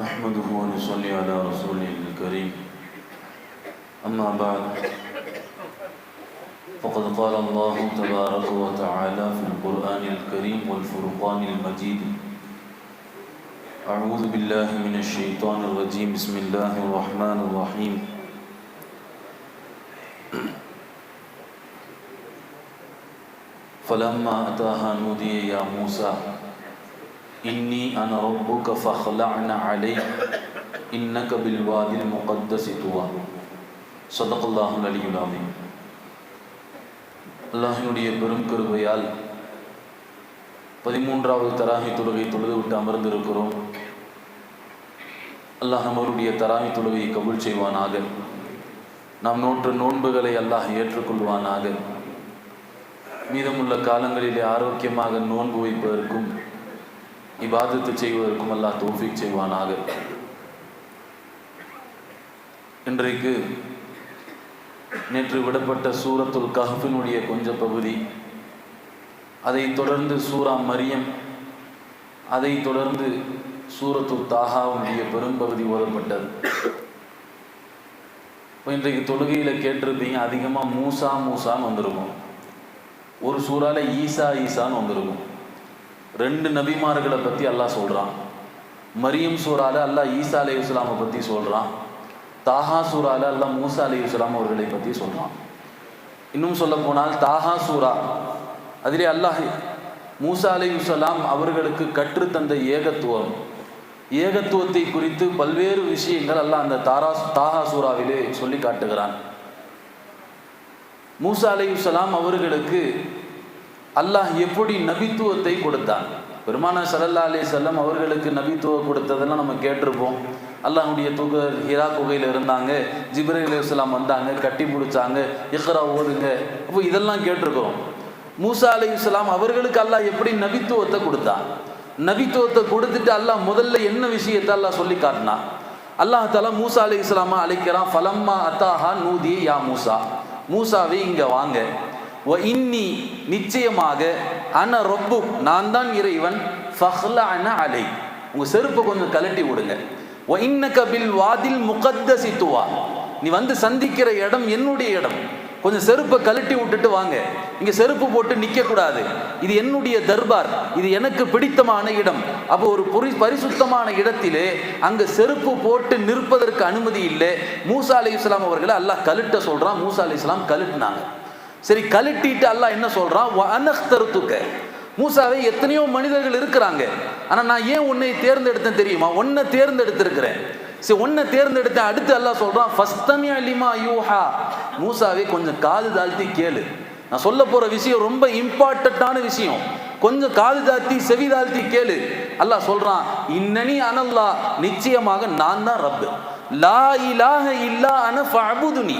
نحمده ونصلي على رسوله الكريم. أما بعد فقد قال الله تبارك وتعالى في القرآن الكريم والفرقان المجيد أعوذ بالله من الشيطان الرجيم. بسم الله الرحمن الرحيم. فلما أتاها نودي يا موسى إني أنا ربك فاخلعن عليك إنك بالوادي المقدس طوى صدق الله العلي العظيم அல்லாஹினுடைய பெரும் கருவையால் பதிமூன்றாவது தராகி தொழுகை தொழுது விட்டு அமர்ந்திருக்கிறோம் அல்லாஹ் நம்மளுடைய தராகி தொழுகையை கபூல் செய்வானாக நாம் நோற்று நோன்புகளை அல்லாஹ் ஏற்றுக்கொள்வானாக மீதமுள்ள காலங்களிலே ஆரோக்கியமாக நோன்பு வைப்பதற்கும் இபாதத்து செய்வதற்கும் அல்லாஹ் தோஃபிக் செய்வானாக. இன்றைக்கு நேற்று விடப்பட்ட சூரத்துல் கஹஃபினுடைய கொஞ்ச பகுதி அதை தொடர்ந்து சூரா மரியம் அதை தொடர்ந்து சூரத்து தாகாவுடைய பெரும்பகுதி ஓதப்பட்டது. இப்போ இன்றைக்கு தொழுகையில் கேட்டிருப்பீங்க அதிகமாக மூசா மூசான்னு வந்திருக்கும். ஒரு சூறால ஈசா ஈசான்னு வந்திருக்கும். ரெண்டு நபிமார்களை பற்றி அல்லாஹ் சொல்கிறான் மரியம் சூறால அல்லாஹ் ஈசா அலி இஸ்லாமை பற்றி சொல்கிறான் தாஹா சூறால அல்லாஹ் மூசா அலி இஸ்லாம் அவர்களை பற்றி சொல்கிறான் இன்னும் சொல்ல போனால் தாஹா சூரா அதிலே அல்லாஹ் மூசா அலி இஸ்லாம் அவர்களுக்கு கற்றுத்தந்த ஏகத்துவம். ஏகத்துவத்தை குறித்து பல்வேறு விஷயங்கள் அல்லாஹ் அந்த தாரா தாஹா சூறாவிலே சொல்லி காட்டுகிறான். மூசா அலி இஸ்லாம் அவர்களுக்கு அல்லாஹ் எப்படி நபித்துவத்தை கொடுத்தான்? பெருமான சல்லல்லா அலி செல்லம் அவர்களுக்கு நபித்துவம் கொடுத்ததெல்லாம் நம்ம கேட்டிருப்போம். அல்லாஹுடைய துக ஹிரா குகையில் இருந்தாங்க ஜிப்ரே அலிஸ்லாம் வந்தாங்க கட்டி பிடிச்சாங்க இக்ரா ஓதுங்க அப்போ இதெல்லாம் கேட்டிருக்கோம் மூசா அலி இஸ்லாம் அவர்களுக்கு அல்லாஹ் எப்படி நபித்துவத்தை கொடுத்தான்? நபித்துவத்தை கொடுத்துட்டு அல்லாஹ் முதல்ல என்ன விஷயத்தை அல்லாஹ் சொல்லி காட்டினான்? அல்லாஹ் தாலா மூசா அலி இஸ்லாமா அழைக்கிறான் ஃபலம்மா அத்தாஹா நூதி யா மூசா. மூசாவே இங்கே வாங்க. ஒ இன்னி நிச்சயமாக அன ரொப்பு நான் தான் இறைவன். ஃபஹ்ல அலை. உங்கள் செருப்பை கொஞ்சம் கலட்டி விடுங்க. ஒ இன்ன கபில் வாதில் முகத்த சித்துவா நீ வந்து சந்திக்கிற இடம் என்னுடைய இடம். கொஞ்சம் செருப்பை கழட்டி விட்டுட்டு வாங்க. இங்கே செருப்பு போட்டு நிற்கக்கூடாது இது என்னுடைய தர்பார். இது எனக்கு பிடித்தமான இடம். அப்போ ஒரு பொறி பரிசுத்தமான இடத்திலே அங்கே செருப்பு போட்டு நிற்பதற்கு அனுமதி இல்லை. மூசா அலி இஸ்லாம் அவர்களை அல்லாஹ் கழுட்ட சொல்கிறான் மூசா அலி இஸ்லாம் கழுட்டினாங்க. சரி கழட்டிட்டு அல்லாஹ் என்ன சொல்றான் அனஹ்தருத்துக்க மூசாவை எத்தனையோ மனிதர்கள் இருக்கிறாங்க. ஆனால் நான் ஏன் உன்னை தேர்ந்தெடுத்தேன் தெரியுமா? உன்னை தேர்ந்தெடுத்திருக்கிறேன். சரி ஒன்றை தேர்ந்தெடுத்தேன். அடுத்து அல்லாஹ் சொல்கிறான் ஃபஸ்தமியா லிமா யூஹா. மூசாவே கொஞ்சம் காது தாழ்த்தி கேளு. நான் சொல்ல போகிற விஷயம் ரொம்ப இம்பார்ட்டண்ட்டான விஷயம். கொஞ்சம் காது தாழ்த்தி செவி தாழ்த்தி கேளு. அல்லாஹ் சொல்கிறான் இன்னனி அனல்லா நிச்சயமாக நான் தான் ரப்பு. லா இலாக இல்லா அன ஃபஅபுதுனி.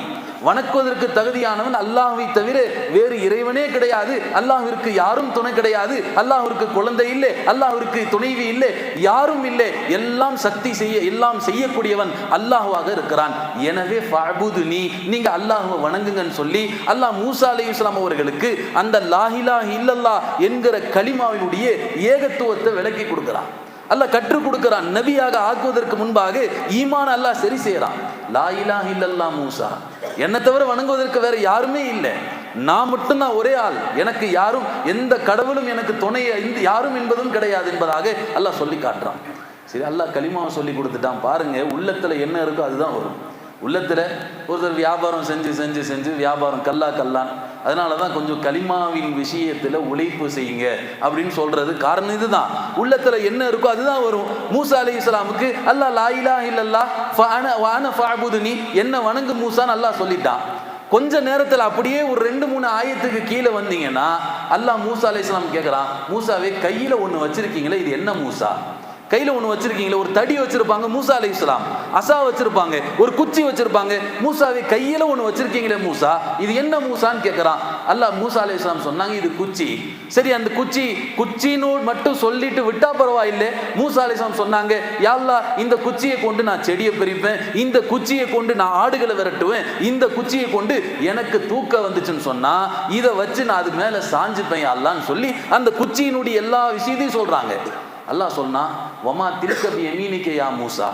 வணக்குவதற்கு தகுதியானவன் அல்லாஹ்வை தவிர வேறு இறைவனே கிடையாது. அல்லாஹிற்கு யாரும் துணை கிடையாது. அல்லாஹிற்கு குழந்தை இல்லை. அல்லாஹிற்கு துணைவி இல்லை. யாரும் இல்லை. எல்லாம் சக்தி செய்ய எல்லாம் செய்யக்கூடியவன் அல்லாஹுவாக இருக்கிறான். எனவே ஃபஅபுது நீ நீங்க அல்லாஹுவை வணங்குங்கன்னு சொல்லி அல்லாஹ் மூசா அலி இஸ்லாம் அவர்களுக்கு அந்த லாஹிலா இல்லல்லா என்கிற களிமாவினுடைய ஏகத்துவத்தை விளக்கி கொடுக்கிறான். அல்ல கற்றுக் கொடுக்கிறான். நபியாக ஆக்குவதற்கு முன்பாக ஈமான் அல்லாஹ் சரி செய்யறான். லா இலா இல்லல்லா மூசா. என்னை தவிர வணங்குவதற்கு வேற யாருமே இல்லை. நான் மட்டும்தான் ஒரே ஆள். எனக்கு யாரும் எந்த கடவுளும் எனக்கு துணை யாரும் என்பதும் கிடையாது என்பதாக அல்லாஹ் சொல்லி காட்டுறான். சரி அல்லாஹ் களிமாவை சொல்லி கொடுத்துட்டான். பாருங்க உள்ளத்துல என்ன இருக்கோ அதுதான் வரும். உள்ளத்தில் ஒருத்தர் வியாபாரம் செஞ்சு செஞ்சு செஞ்சு வியாபாரம் கல்லா கல்லான். அதனால தான் கொஞ்சம் களிமாவின் விஷயத்தில் உழைப்பு செய்யுங்க அப்படின்னு சொல்கிறது காரணம் இதுதான். உள்ளத்தில் என்ன இருக்கோ அதுதான் வரும். மூசா அலி இஸ்லாமுக்கு அல்லா லாயிலா இல்லல்லா நீ. என்ன வணங்கு மூசான்னு அல்லா சொல்லிட்டான். கொஞ்ச நேரத்தில் அப்படியே ஒரு ரெண்டு மூணு ஆயத்துக்கு கீழே வந்தீங்கன்னா அல்லாஹ் மூசா அலி இஸ்லாம் கேட்குறான் மூசாவே கையில் ஒன்று வச்சுருக்கீங்களே இது என்ன மூசா? கையில் ஒன்று வச்சிருக்கீங்களே ஒரு தடி வச்சிருப்பாங்க மூசா அலி இஸ்லாம் அசா வச்சிருப்பாங்க ஒரு குச்சி வச்சிருப்பாங்க. மூசாவை கையில் ஒன்று வச்சிருக்கீங்களே மூசா? இது என்ன மூசான்னு கேட்குறான் அல்லா மூசா அலி இஸ்லாம் சொன்னாங்க இது குச்சி. சரி அந்த குச்சி குச்சின்னு மட்டும் சொல்லிட்டு விட்டா பரவாயில்லை. மூசா அலி இஸ்லாம் சொன்னாங்க யாழ்லா இந்த குச்சியை கொண்டு நான் செடியை பிரிப்பேன் இந்த குச்சியை கொண்டு நான் ஆடுகளை விரட்டுவேன் இந்த குச்சியை கொண்டு எனக்கு தூக்க வந்துச்சுன்னு சொன்னா இதை வச்சு நான் அதுக்கு மேலே சாஞ்சுப்பேன் அல்லான்னு சொல்லி அந்த குச்சியினுடைய எல்லா விஷயத்தையும் சொல்றாங்க. அல்லாஹ் சொன்னா வமா திருக்கபி எமீனிக்கே யா மூசா.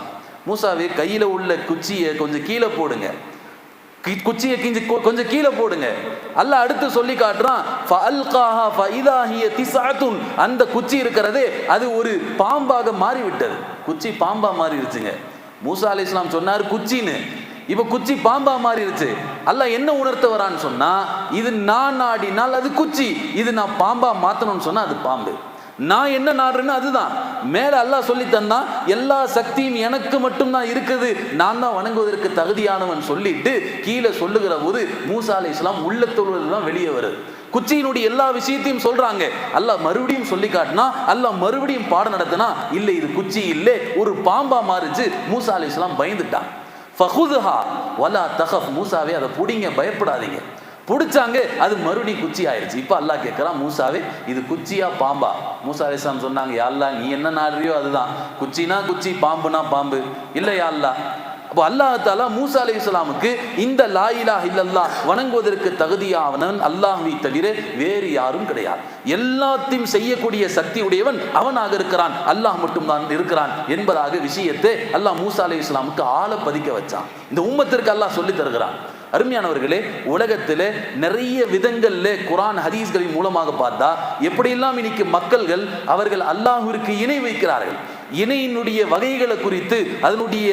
மூசாவே கையில உள்ள குச்சியை கொஞ்சம் கீழே போடுங்க. குச்சியை கிஞ்சி கொ- கொஞ்சம் கீழே போடுங்க. அல்ல அடுத்து சொல்லி காட்டுறான் அந்த குச்சி இருக்கிறதே அது ஒரு பாம்பாக மாறி விட்டது குச்சி பாம்பா மாறிடுச்சுங்க மூசா இஸ்லாம் சொன்னார் குச்சின்னு. இப்ப குச்சி பாம்பா மாறிடுச்சு அல்ல என்ன உணர்த்த வரான்னு சொன்னா இது நான் ஆடினால் அது குச்சி. இது நான் பாம்பா மாத்தணும்னு சொன்னா அது பாம்பு. நான் என்ன நாடுறேன்னு அதுதான். மேல அல்லாஹ் சொல்லி தந்தான் எல்லா சக்தியும் எனக்கு மட்டும்தான் இருக்குது. நான் தான் வணங்குவதற்கு தகுதியானவன் சொல்லிட்டு கீழே சொல்லுகிற போது மூசா அலி இஸ்லாம் உள்ளத்தொழுவது தான் வெளியே வருது. குச்சியினுடைய எல்லா விஷயத்தையும் சொல்றாங்க. அல்லாஹ் மறுபடியும் சொல்லி காட்டினா அல்லாஹ் மறுபடியும் பாடம் நடத்தினா இல்லை இது குச்சி இல்லை ஒரு பாம்பா மாறிச்சு மூசா அலி இஸ்லாம் பயந்துட்டான். ஃபஹுதுஹா வலா தஹஃப் மூசாவே அதை பிடிங்க பயப்படாதீங்க. பிடிச்சாங்க அது மறுபடியும் குச்சி ஆயிடுச்சு இப்போ அல்லாஹ் கேட்குறான் மூசாவே இது குச்சியா பாம்பா? மூசா அலிஸ்லாம் சொன்னாங்க யா அல்லாஹ் நீ என்ன நாடுறியோ அதுதான். குச்சினா குச்சி பாம்புனா பாம்பு. இல்லை யாழ்லா அல்லாஹ். அப்போ அல்லாஹ் தாலா மூசா அலி இஸ்லாமுக்கு இந்த லா இல்லல்லா வணங்குவதற்கு தகுதியானவன் அல்லாஹ்வை தவிர வேறு யாரும் கிடையாது. எல்லாத்தையும் செய்யக்கூடிய சக்தி உடையவன் அவனாக இருக்கிறான். அல்லாஹ் மட்டும்தான் இருக்கிறான். என்பதாக விஷயத்தை அல்லாஹ் மூசா அலி இஸ்லாமுக்கு ஆள பதிக்க வச்சான். இந்த உம்மத்திற்கு அல்லாஹ் சொல்லி தருகிறான். அருமையானவர்களே உலகத்தில் நிறைய விதங்களில் குரான் ஹதீஸ்களின் மூலமாக பார்த்தா எப்படியெல்லாம் இன்னைக்கு மக்கள்கள் அவர்கள் அல்லாஹிற்கு இணை வைக்கிறார்கள் இணையினுடைய வகைகளை குறித்து அதனுடைய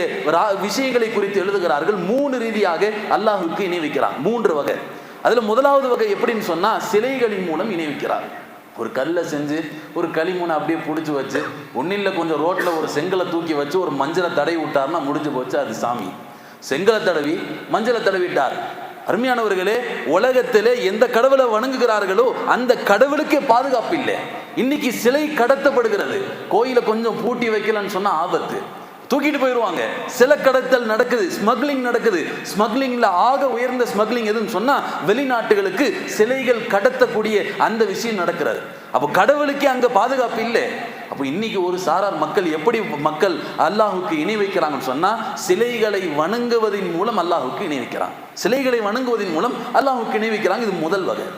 விஷயங்களை குறித்து எழுதுகிறார்கள் மூணு ரீதியாக அல்லாஹுக்கு இணை வைக்கிறார். மூன்று வகை. அதில் முதலாவது வகை எப்படின்னு சொன்னால் சிலைகளின் மூலம் இணை வைக்கிறார். ஒரு கல்லை செஞ்சு ஒரு களிமூனை அப்படியே பிடிச்சி வச்சு ஒன்னில்ல கொஞ்சம் ரோட்டில் ஒரு செங்கலை தூக்கி வச்சு ஒரு மஞ்சளை தடை விட்டார்னா முடிஞ்சு போச்சு அது சாமி. செங்கலை தடவி மஞ்சளை தடவிட்டார். அருமையானவர்களே உலகத்திலே எந்த கடவுளை வணங்குகிறார்களோ அந்த கடவுளுக்கே பாதுகாப்பு இல்லை இன்னைக்கு சிலை கடத்தப்படுகிறது. கோயிலை கொஞ்சம் பூட்டி வைக்கலன்னு சொன்னா ஆபத்து. தூக்கிட்டு போயிடுவாங்க சில கடத்தல் நடக்குது ஸ்மக்லிங் நடக்குது. ஸ்மக்லிங்ல ஆக உயர்ந்த ஸ்மக்லிங் எதுன்னு சொன்னா வெளிநாட்டுகளுக்கு சிலைகள் கடத்தக்கூடிய அந்த விஷயம் நடக்கிறது. அப்போ கடவுளுக்கே அங்க பாதுகாப்பு இல்லை. அப்போ இன்னைக்கு ஒரு சாரார் மக்கள் எப்படி மக்கள் அல்லாஹுக்கு இணை வைக்கிறாங்கன்னு சொன்னா சிலைகளை வணங்குவதன் மூலம் அல்லாஹுக்கு இணை வைக்கிறான். சிலைகளை வணங்குவதன் மூலம் அல்லாஹுக்கு இணை வைக்கிறாங்க இது முதல் வகை.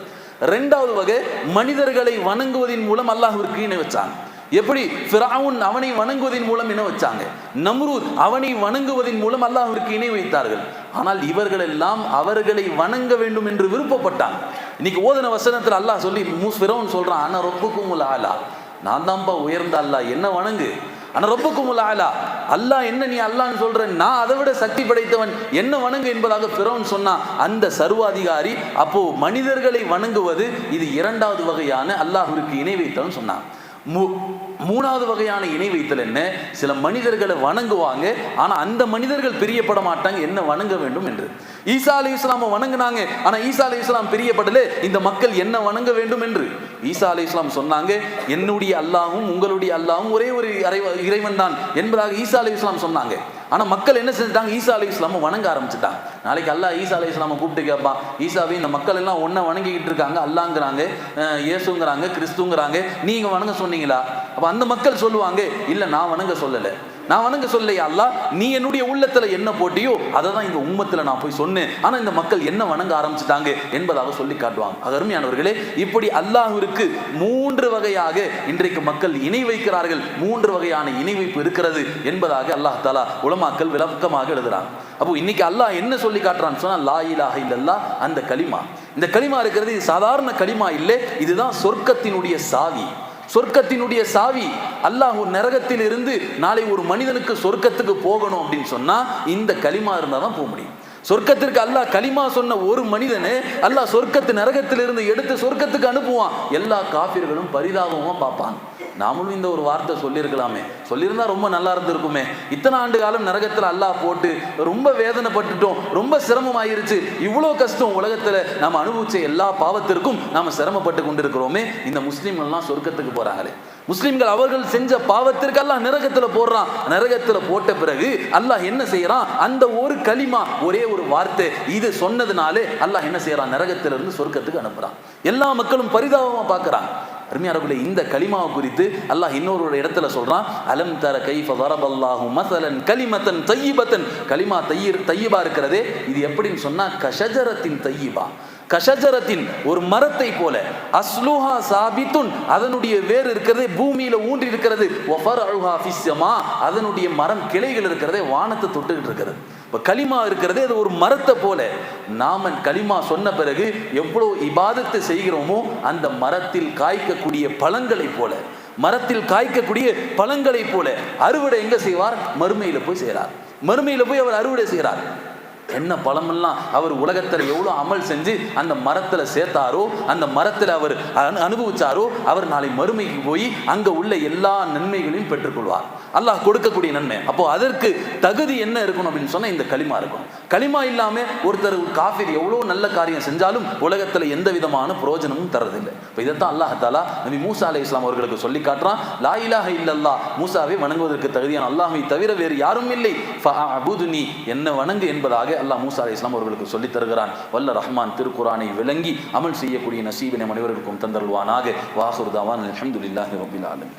ரெண்டாவது வகை மனிதர்களை வணங்குவதன் மூலம் அல்லாஹுக்கு இணை வச்சாங்க. எப்படி? ஃபிராவுன் அவனை வணங்குவதன் மூலம் இணை வச்சாங்க. நம்ரூத் அவனை வணங்குவதன் மூலம் அல்லாஹிற்கு இணை வைத்தார்கள். ஆனால் இவர்கள் எல்லாம் அவர்களை வணங்க வேண்டும் என்று விருப்பப்பட்டாங்க. இன்னைக்கு ஓதன வசனத்தில் அல்லாஹ் சொல்லி மூஸ் ஃபிரவுன் சொல்றான் ஆனா ரொப்புக்கும் ஆலா. நான் தான்ப்பா உயர்ந்த அல்லாஹ் என்ன வணங்கு? ஆனா ரொப்புக்கும் ஆலா அல்லாஹ் என்ன நீ அல்லான்னு சொல்ற? நான் அதை விட சக்தி படைத்தவன் என்ன வணங்கு என்பதாக பிறவன் சொன்னான் அந்த சர்வாதிகாரி அப்போ மனிதர்களை வணங்குவது இது இரண்டாவது வகையான அல்லாஹ்விற்கு இணை வைத்தவன் சொன்னான். மூணாவது வகையான இணை வைத்தல் என்ன? சில மனிதர்களை வணங்குவாங்க. ஆனா அந்த மனிதர்கள் பிரியப்பட மாட்டாங்க. என்ன வணங்க வேண்டும் என்று. ஈசா அலி இஸ்லாமை வணங்குனாங்க. ஆனா ஈசா அலி இஸ்லாம் பிரியப்படல. இந்த மக்கள் என்ன வணங்க வேண்டும் என்று. ஈசா அலி இஸ்லாம் சொன்னாங்க என்னுடைய அல்லாவும் உங்களுடைய அல்லாவும் ஒரே ஒரு இறைவன் தான் என்பதாக ஈசா அலி இஸ்லாம் சொன்னாங்க. ஆனால் மக்கள் என்ன செஞ்சுட்டாங்க? ஈசா அலி இஸ்லாமை வணங்க ஆரம்பிச்சுட்டாங்க. நாளைக்கு அல்லா ஈசா அலி இஸ்லாமை கூப்பிட்டு கேட்பான் ஈசாவே இந்த மக்கள் எல்லாம் ஒன்றை வணங்கிக்கிட்டு இருக்காங்க அல்லாங்கிறாங்க இயேசுங்கிறாங்க கிறிஸ்துங்கிறாங்க நீங்கள் வணங்க சொன்னீங்களா? அப்போ அந்த மக்கள் சொல்லுவாங்க இல்லை நான் வணங்க சொல்லலை. நான் வணங்க சொல்லையா அல்லாஹ் நீ என்னுடைய உள்ளத்துல என்ன போட்டியோ அதை தான் இந்த உம்மத்துல நான் போய் சொன்னேன். ஆனா இந்த மக்கள் என்ன வணங்க ஆரம்பிச்சுட்டாங்க என்பதாக சொல்லி காட்டுவாங்க. அருமையானவர்களே இப்படி அல்லாஹிற்கு மூன்று வகையாக இன்றைக்கு மக்கள் இணை வைக்கிறார்கள். மூன்று வகையான இணை வைப்பு இருக்கிறது என்பதாக அல்லாஹ் தாலா உலமாக்கள் விளக்கமாக எழுதுறாங்க. அப்போ இன்னைக்கு அல்லாஹ் என்ன சொல்லி காட்டுறான்னு சொன்னா லா இலாஹ இல்லல்லாஹ் அந்த களிமா. இந்த களிமா இருக்கிறது சாதாரண களிமா இல்லை இதுதான் சொர்க்கத்தினுடைய சாவி. சொர்க்கத்தினுடைய சாவி அல்லாஹ் நரகத்தில் இருந்து நாளை ஒரு மனிதனுக்கு சொர்க்கத்துக்கு போகணும் அப்படின்னு சொன்னா இந்த களிமா இருந்தால் தான் போக முடியும். சொர்க்கத்திற்கு அல்லாஹ் களிமா சொன்ன ஒரு மனிதனு அல்லாஹ் சொர்க்கத்து நரகத்திலிருந்து எடுத்து சொர்க்கத்துக்கு அனுப்புவான். எல்லா காபிர்களும் பரிதாபமா பார்ப்பாங்க. நாமளும் இந்த ஒரு வார்த்தை சொல்லியிருக்கலாமே. சொல்லியிருந்தா ரொம்ப நல்லா இருந்திருக்குமே. இத்தனை ஆண்டு காலம் நரகத்தில் அல்லாஹ் போட்டு ரொம்ப வேதனைப்பட்டுட்டோம். ரொம்ப சிரமம் ஆயிருச்சு இவ்வளோ கஷ்டம் உலகத்தில் நாம் அனுபவிச்ச எல்லா பாவத்திற்கும் நாம் சிரமப்பட்டு கொண்டிருக்கிறோமே. இந்த முஸ்லீம்கள்லாம் சொர்க்கத்துக்கு போறாங்களே. முஸ்லிம்கள் அவர்கள் செஞ்ச பாவத்திற்கு அல்லாஹ் நரகத்துல போடுறான். நரகத்துல போட்ட பிறகு அல்லாஹ் என்ன செய்யறான்? அந்த ஒரு களிமா ஒரே ஒரு வார்த்தை இது சொன்னதுனாலே அல்லாஹ் என்ன செய்யறான்? நரகத்திலிருந்து சொர்க்கத்துக்கு அனுப்புறான். எல்லா மக்களும் பரிதாபமா பார்க்கறாங்க அருமையானவர்களே இந்த கலிமாவை குறித்து அல்லாஹ் இன்னொரு இடத்துல சொல்றான். அலம் தர கைஃப வரபல்லாஹு மசலன் கலிமத்தன் தையிபத்தன் கலிமா தையீர் தையிபா இருக்கிறதே. இது எப்படின்னு சொன்னா கஷஜரத்தின் தையிபா கஷஜரத்தின் ஒரு மரத்தை போல. அஸ்லுஹா சாபித்துன் அதனுடைய வேர் இருக்கிறது பூமியில ஊன்றி இருக்கிறது. ஒஃபர்உஹா ஃபிஸ்ஸமா அதனுடைய மரம் கிளைகள் இருக்கிறதே வானத்தை தொட்டுக்கிட்டு இருக்கிறது. இப்போ களிமா இருக்கிறதே அது ஒரு மரத்தை போல. நாம களிமா சொன்ன பிறகு எவ்வளோ இபாதத்தை செய்கிறோமோ அந்த மரத்தில் காய்க்கக்கூடிய பழங்களைப் போல. மரத்தில் காய்க்கக்கூடிய பழங்களைப் போல. அறுவடை எங்க செய்வார்? மறுமையில போய் செய்கிறார் மறுமையில போய் அவர் அறுவடை செய்கிறார் என்ன பழமெல்லாம் அவர் உலகத்தில் எவ்வளோ அமல் செஞ்சு அந்த மரத்தில் சேர்த்தாரோ அந்த மரத்தில் அவர் அனு- அனுபவிச்சாரோ அவர் நாளை மறுமைக்கு போய் அங்கே உள்ள எல்லா நன்மைகளையும் பெற்றுக்கொள்வார். அல்லாஹ் கொடுக்கக்கூடிய நன்மை. அப்போ அதற்கு தகுதி என்ன இருக்கணும் அப்படின்னு சொன்னால் இந்த களிமா இருக்கணும். களிமா இல்லாமல் ஒருத்தர் காஃபிர் எவ்வளோ நல்ல காரியம் செஞ்சாலும் உலகத்தில் எந்த விதமான பிரயோஜனமும் தரதில்லை இப்போ இதைத்தான் அல்லாஹ் தாலா நபி மூசா அலி இஸ்லாம் அவர்களுக்கு சொல்லி காட்டுறான். லா இலாஹ இல்லல்லா மூசாவை வணங்குவதற்கு தகுதியான அல்லாஹை தவிர வேறு யாரும் இல்லை. ஃபஅபுதுனி என்ன வணங்கு என்பதாக அல்லாஹ் மூசா அலி இஸ்லாம் அவர்களுக்கு சொல்லித் தருகிறான். வல்ல ரஹ்மான் திருக்குரானை விளங்கி அமல் செய்யக்கூடிய நசீபினை அனைவருக்கும் தந்தருள்வானாக. வாசுர்தாவான் அலமதுல்லாஹி ரபில் ஆலமீன்.